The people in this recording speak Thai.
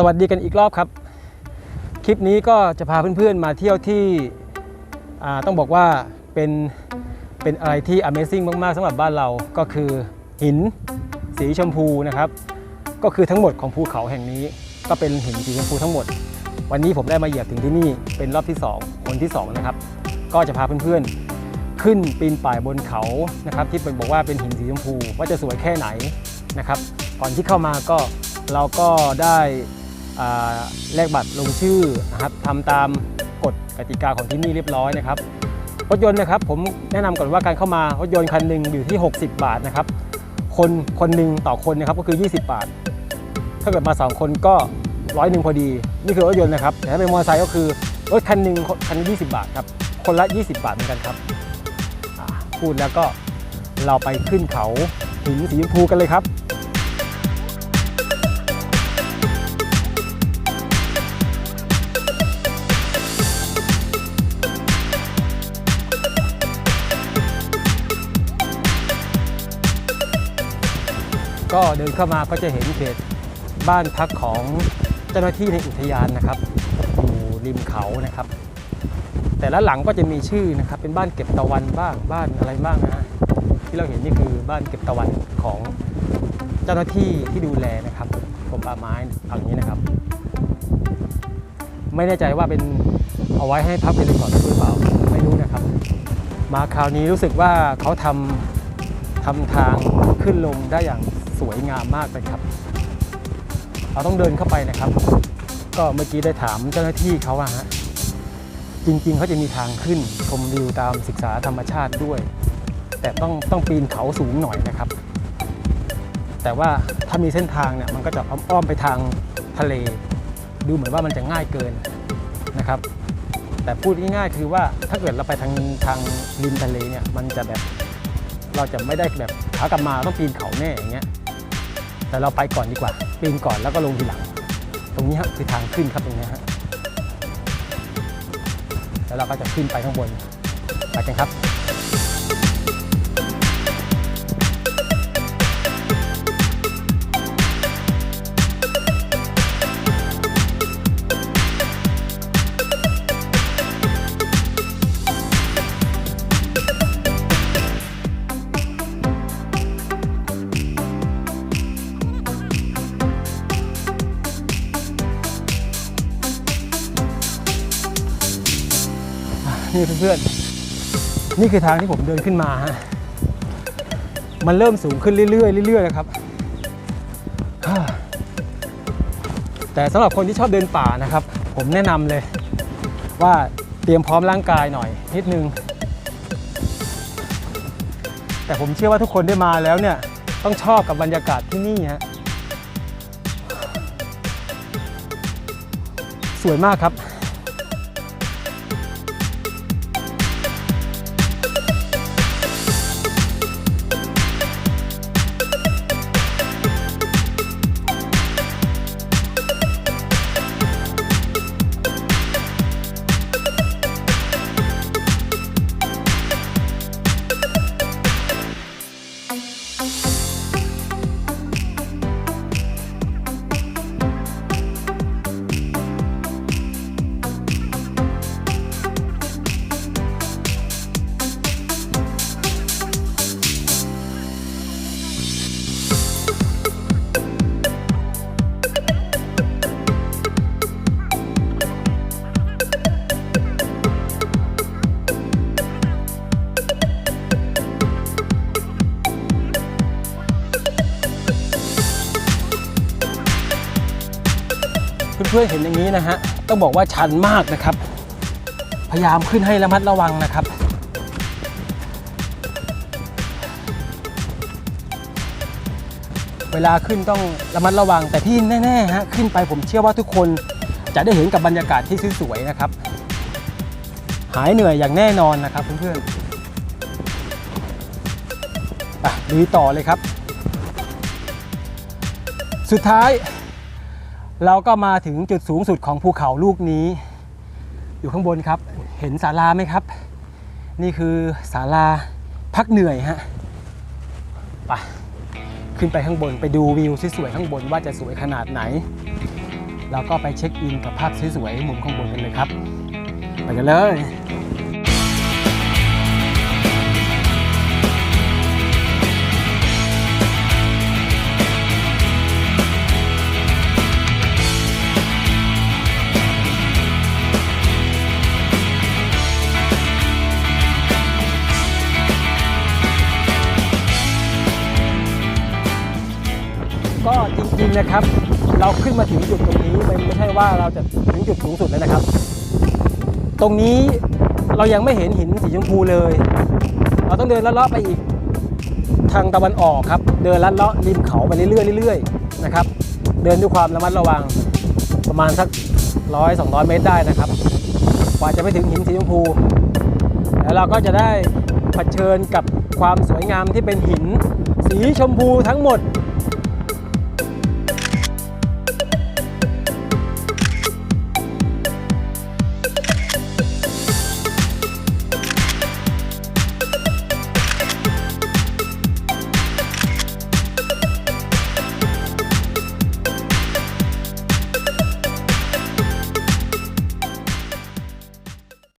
สวัสดีกันอีกรอบครับ คลิปนี้ก็จะพาเพื่อนๆมาเที่ยวที่อ่าต้องบอกว่าเป็นเป็นอะไรที่ Amazing มากๆสำหรับบ้านเราก็คือหินสีชมพูนะครับ ก็คือทั้งหมดของภูเขาแห่งนี้ ก็เป็นหินสีชมพูทั้งหมด วันนี้ผมได้มาเหยียบถึงที่นี่เป็นรอบที่ 2 คนที่ 2 นะครับ ก็จะพาเพื่อนๆ ขึ้นปีนป่ายบนเขานะครับ ที่เป็นบอกว่าเป็นหินสีชมพูว่าจะสวยแค่ไหนนะครับ ก่อนที่เข้ามาก็เราก็ได้ แลกบัตรลงชื่อนะครับทำตามกฎกติกาของที่นี่เรียบร้อยนะครับรถยนต์นะครับผมแนะนำก่อนว่าการเข้ามารถยนต์คันหนึ่งอยู่ที่ 60 บาทนะครับคนคนหนึ่งต่อคนนะครับก็คือ 20 บาท ถ้าเกิดมา 2 คนก็ร้อยหนึ่งพอดีนี่คือรถยนต์นะครับแต่ถ้าเป็นมอเตอร์ไซค์ก็คือรถคันหนึ่งคัน20 บาทครับคนละ 20 บาทเหมือนกันครับพูดแล้วก็เราไปขึ้นเขาหินสีชมพูกันเลยครับ ก็เดินเข้ามาก็จะเห็นเขตบ้านพักของเจ้าหน้าที่ในอุทยานนะครับอยู่ริมเขานะครับ แต่ละหลังก็จะมีชื่อนะครับ เป็นบ้านเก็บตะวันบ้างบ้านอะไรบ้างนะที่เราเห็นนี่คือบ้านเก็บตะวันของเจ้าหน้าที่ที่ดูแลนะครับกรมป่าไม้เอาอย่างนี้นะครับ ไม่แน่ใจว่าเป็นเอาไว้ให้พักเป็นรีสอร์ทหรือเปล่าไม่รู้นะครับ มาคราวนี้รู้สึกว่าเขาทำทำทางขึ้นลงได้อย่าง สวยงามมากเลยครับ เราต้องเดินเข้าไปนะครับ ก็เมื่อกี้ได้ถามเจ้าหน้าที่เขาอะฮะจริงๆเขาจะมีทางขึ้นชมวิวตามศึกษาธรรมชาติด้วย แต่ต้องต้องปีนเขาสูงหน่อยนะครับ แต่ว่าถ้ามีเส้นทางเนี่ยมันก็จะอ้อมไปทางทะเล ดูเหมือนว่ามันจะง่ายเกินนะครับ แต่พูดง่ายๆคือว่าถ้าเกิดเราไปทางทางริมทะเลเนี่ยมันจะแบบเราจะไม่ได้แบบขากลับมาต้องปีนเขาแน่อย่างเงี้ย แต่เราไปก่อนดีกว่าปีนก่อนแล้วก็ลงทีหลัง ตรงนี้ครับคือทางขึ้นครับตรงนี้ฮะแล้วเราก็จะขึ้นไปข้างบนไปกันครับ นี่เพื่อนๆ นี่คือทางที่ผมเดินขึ้นมาฮะ มันเริ่มสูงขึ้นเรื่อยๆเรื่อยๆแล้วครับ แต่สำหรับคนที่ชอบเดินป่านะครับ ผมแนะนำเลยว่าเตรียมพร้อมร่างกายหน่อยนิดนึง แต่ผมเชื่อว่าทุกคนได้มาแล้วเนี่ย ต้องชอบกับบรรยากาศที่นี่ฮะสวยมากครับ เพื่อนๆเห็นอย่างนี้นะฮะต้องบอกว่าชันมากนะครับ พยายามขึ้นให้ระมัดระวังนะครับ เวลาขึ้นต้องระมัดระวังแต่ที่แน่ๆฮะขึ้นไปผมเชื่อว่าทุกคนจะได้เห็นกับบรรยากาศที่สวยๆนะครับ หายเหนื่อยอย่างแน่นอนนะครับเพื่อนๆไปลุยต่อเลยครับ สุดท้าย เราก็มาถึงจุดสูงสุดของภูเขาลูกนี้ อยู่ข้างบนครับ เห็นศาลาไหมครับ นี่คือศาลาพักเหนื่อยฮะไปขึ้นไปข้างบนไปดูวิวสวยๆข้างบนว่าจะสวยขนาดไหนเราก็ไปเช็คอินกับภาพสวยๆมุมข้างบนกันเลยครับ ไปกันเลย จริงๆนะครับ เราขึ้นมาถึงจุดตรงนี้มันไม่ใช่ว่าเราจะถึงจุดสูงสุดแล้วนะครับ ตรงนี้เรายังไม่เห็นหินสีชมพูเลย เราต้องเดินลัดเลาะไปอีกทางตะวันออกครับ เดินลัดเลาะริมเขาไปเรื่อยๆเรื่อยๆนะครับ เดินด้วยความระมัดระวังประมาณสักร้อยสองร้อยเมตรได้นะครับกว่าจะไปถึงหินสีชมพู แล้วเราก็จะได้เผชิญกับความสวยงามที่เป็นหิน สีชมพูทั้งหมด